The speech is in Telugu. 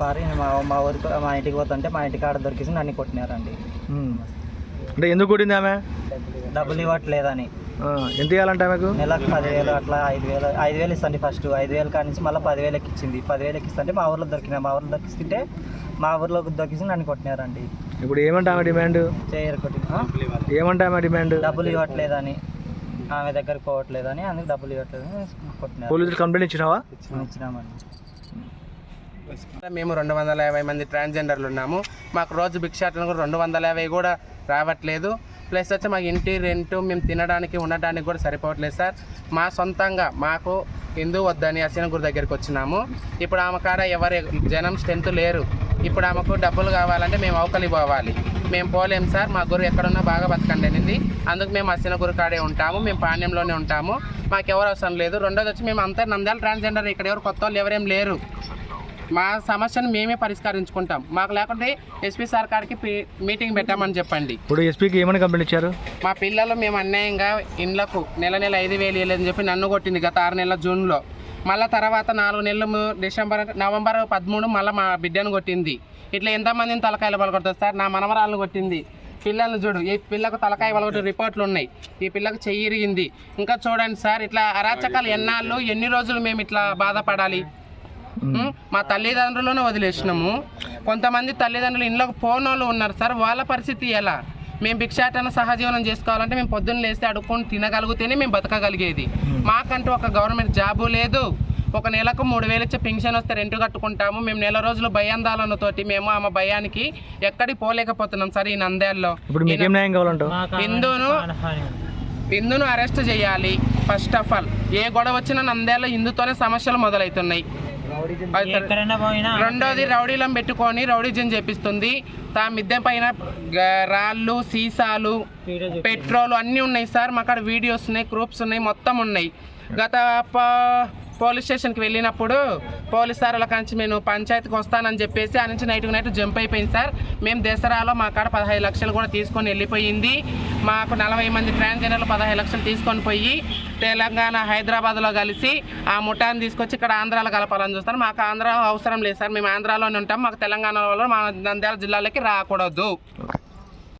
పారి మా ఊరికి మా ఇంటికి పోతుంటే మా ఇంటికి ఆడ దొరికేసి నన్ను కొట్టినారండి. అంటే ఎందుకు కొట్టింది ఆమె? డబ్బులు ఇవ్వట్లేదని. ఆ, ఎంత ఇవ్వాలంటే ఆమెకు? నెలకు పదివేలు అట్లా ఐదు వేలు ఐదు వేలు ఇస్తాండి ఫస్ట్. ఐదు వేలు కాడి నుంచి మళ్ళీ పదివేలు ఎక్కిచ్చింది. పదివేలు ఎక్కిస్తుంటే మా ఊర్లో దొరికిన మా ఊర్లో దొరికిస్తుంటే మా ఊర్లో దొరికిసి నన్ను కొట్టినారండి. ఇప్పుడు ఏమంటే ఆమె డిమాండ్? చేయరు కొట్టి? ఏమంటే ఆమె డిమాండ్? డబ్బులు ఇవ్వట్లేదని. ఆమె దగ్గరికి పోవట్లేదని అందుకు డబ్బులు ఇవ్వట్లేదని కొట్టినారు. పోలీసులు కంప్లైంట్ ఇచ్చినావా? ఇచ్చినామండి. మేము రెండు వందల యాభై మంది ట్రాన్స్జెండర్లు ఉన్నాము. మాకు రోజు భిక్షాటన కూడా రెండు వందల యాభై కూడా రావట్లేదు. ప్లస్ వచ్చి మాకు ఇంటి రెంట్ మేము తినడానికి ఉండడానికి కూడా సరిపోవట్లేదు సార్. మా సొంతంగా మాకు హిందూ వద్దని అసీనగురు దగ్గరికి వచ్చినాము. ఇప్పుడు ఆమె కాడ ఎవరు జనం స్ట్రెంత్ లేరు. ఇప్పుడు ఆమెకు డబ్బులు కావాలంటే మేము అవకలి పోవాలి. మేము పోలేం సార్ మా గురు ఎక్కడున్నా బాగా బతకండి అనేది. అందుకు మేము అసిన గురు కాడే ఉంటాము మేము పాణ్యంలోనే ఉంటాము. మాకు ఎవరు అవసరం లేదు. రెండోది వచ్చి మేము అంతా నంద్యాల ట్రాన్స్జెండర్ ఇక్కడ ఎవరు కొత్త వాళ్ళు ఎవరేం లేరు. మా సమస్యను మేమే పరిష్కరించుకుంటాం. మాకు లేకుంటే ఎస్పీ సార్ కాడికి మీటింగ్ పెట్టామని చెప్పండి. ఇప్పుడు ఎస్పీకి ఏమని కంప్లైంట్ ఇచ్చారు? మా పిల్లలు మేము అన్యాయంగా ఇండ్లకు నెల నెల ఐదు వేలు ఇవ్వలేదని చెప్పి నన్ను కొట్టింది గత ఆరు నెలల జూన్లో. మళ్ళీ తర్వాత నాలుగు నెలలు డిసెంబర్ నవంబర్ పదమూడు మళ్ళీ మా బిడ్డను కొట్టింది. ఇట్లా ఎంతమందిని తలకాయలు పలకొడుతుంది సార్? నా మనమరాలను కొట్టింది. పిల్లల్ని చూడు ఈ పిల్లకు తలకాయ పలకొట్టు రిపోర్ట్లు ఉన్నాయి ఈ పిల్లకు చెయ్యి ఇరిగింది. ఇంకా చూడండి సార్ ఇట్లా అరాచకాలు ఎన్నాళ్ళు ఎన్ని రోజులు మేము ఇట్లా బాధపడాలి? మా తల్లిదండ్రులను వదిలేసినాము. కొంతమంది తల్లిదండ్రులు ఇంట్లోకి పోనోళ్ళు ఉన్నారు సార్. వాళ్ళ పరిస్థితి ఎలా? మేము భిక్షాటన సహజీవనం చేసుకోవాలంటే మేము పొద్దున్న లేస్తే అడుక్కొని తినగలిగితేనే మేము బతకగలిగేది. మాకంటూ ఒక గవర్నమెంట్ జాబు లేదు. ఒక నెలకు మూడు వేలు ఇచ్చే పెన్షన్ వస్తే రెంట్ కట్టుకుంటాము. మేము నెల రోజులు భయాందోళనతోటి మేము ఆమె భయానికి ఎక్కడికి పోలేకపోతున్నాం సార్ ఈ నంద్యాల్లో. హిందూను హిందూను అరెస్ట్ చేయాలి ఫస్ట్ ఆఫ్ ఆల్. ఏ గొడవ వచ్చినా నంద్యాలలో హిందూతోనే సమస్యలు మొదలవుతున్నాయి. రెండోది రౌడీలం పెట్టుకొని రౌడీజం చేపిస్తుంది. తా మిద్దె పైన రాళ్ళు సీసాలు పెట్రోల్ అన్నీ ఉన్నాయి సార్. మా కాడ వీడియోస్ ఉన్నాయి గ్రూప్స్ ఉన్నాయి మొత్తం ఉన్నాయి. గత పోలీస్ స్టేషన్కి వెళ్ళినప్పుడు పోలీస్ సార్ల కంచి నేను పంచాయతీకి వస్తానని చెప్పేసి ఆ నుంచి నైట్కి నైట్ జంప్ అయిపోయింది సార్. మేము దసరాలో మా కాడ పదహైదు లక్షలు కూడా తీసుకొని వెళ్ళిపోయింది. మాకు నలభై మంది ట్రాన్స్జెండర్లు పదహైదు లక్షలు తీసుకొని పోయి తెలంగాణ హైదరాబాద్లో కలిసి ఆ ముఠాన్ని తీసుకొచ్చి ఇక్కడ ఆంధ్రాలో కలపాలని చూస్తారు. మాకు ఆంధ్ర అవసరం లేదు సార్. మేము ఆంధ్రాలోనే ఉంటాం. మాకు తెలంగాణలో మా నంద్యాల జిల్లాలోకి రాకూడదు.